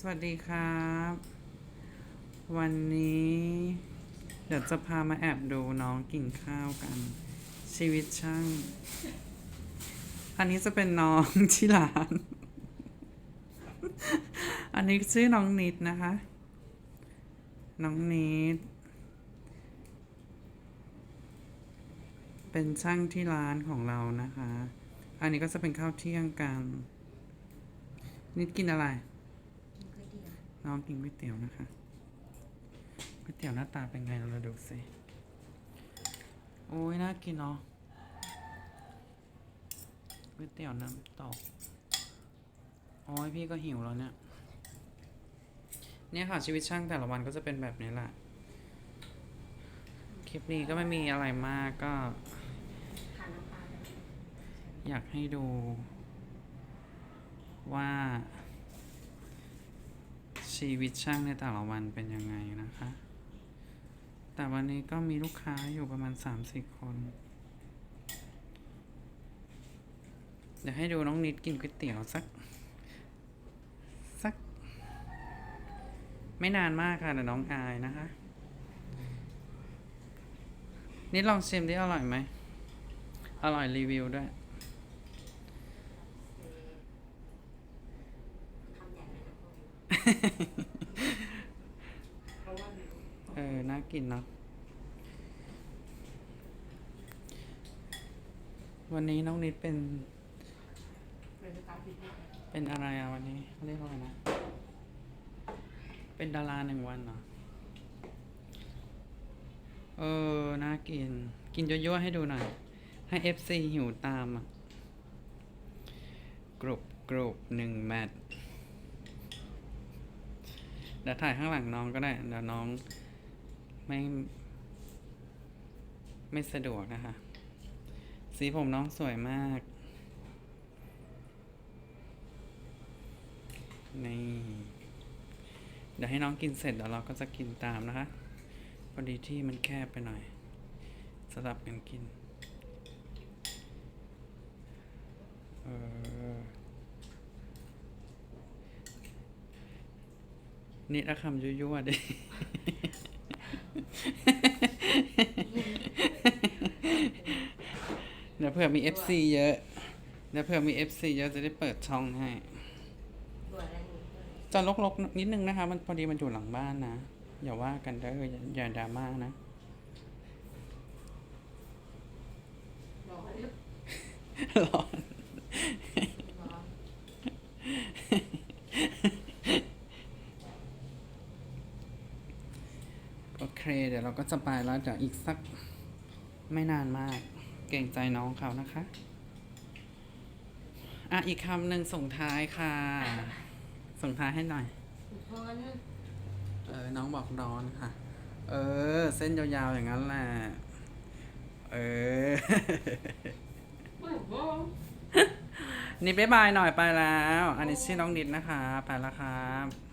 สวัสดีครับ วันนี้ เดี๋ยวจะพามาแอบดูน้องกินข้าวกัน ชีวิตช่าง อันนี้จะเป็นน้องที่ร้าน อันนี้ชื่อน้องนิดนะคะ น้องนิด เป็นช่างที่ร้านของเรานะคะ อันนี้ก็จะเป็นข้าวเที่ยงกัน นิดกินอะไร น้องกินก๋วยเตี๋ยวนะคะก๋วยเตี๋ยวหน้าตาเป็นไงเราดูสิ โอ้ยน่ากินเนาะก๋วยเตี๋ยวน้ำตกโอ้ยพี่ก็หิวแล้วเนี่ย เนี่ยค่ะชีวิตช่างแต่ละวันก็จะเป็นแบบนี้แหละ คลิปนี้ก็ไม่มีอะไรมากก็ อยากให้ดูว่า ชีวิตช่างในแต่ละวันเป็นยังไงนะคะ แต่วันนี้ก็มีลูกค้าอยู่ประมาณสามสี่คน เดี๋ยวให้ดูน้องนิดกินก๋วยเตี๋ยวสัก สัก ไม่นานมากค่ะเดี๋ยวน้องอายนะคะ นิดลองชิมดิอร่อยไหม อร่อยรีวิวด้วย เออ น่ากินเนาะ วันนี้น้องนิดเป็น เป็นอะไรอะวันนี้เขาเรียกว่าไรนะ เป็นดาราหนึ่งวันเหรอเออ น่ากิน กินเยั่วๆให้ดูหน่อย ให้ FC หิวตามอะกรุบกรุบหนึ่งแมตช์ เดี๋ยวถ่ายข้างหลังน้องก็ได้เดี๋ยวน้องไม่ ไม่สะดวกนะคะ สีผมน้องสวยมาก นี่ เดี๋ยวให้น้องกินเสร็จเดี๋ยวเราก็จะกินตามนะคะ พอดีที่มันแคบไปหน่อยสลับกันกิน เออ นี่ละคำยั่วๆดิเดี๋ยวเผื่อมี FC เยอะ เดี๋ยวเผื่อมี FC เยอะจะได้เปิดช่องให้ จะลกๆนิดนึงนะคะ มันพอดีมันอยู่หลังบ้านนะ อย่าว่ากันเด้ออย่าอย่าดราม่านะร้อน โอเค เดี๋ยวเราก็จะไปแล้วเดี๋ยวอีกสักไม่นานมาก เก่งใจน้องเขานะคะ อะ อีกคำหนึ่งส่งท้ายค่ะ ส่งท้ายให้หน่อยเออ น้องบอกร้อนค่ะ เออ เส้นยาวๆอย่างนั้นแหละ เออนิดบ๊ายบายหน่อยไปแล้ว อันนี้ชื่อน้องนิดนะคะ ไปแล้วครับ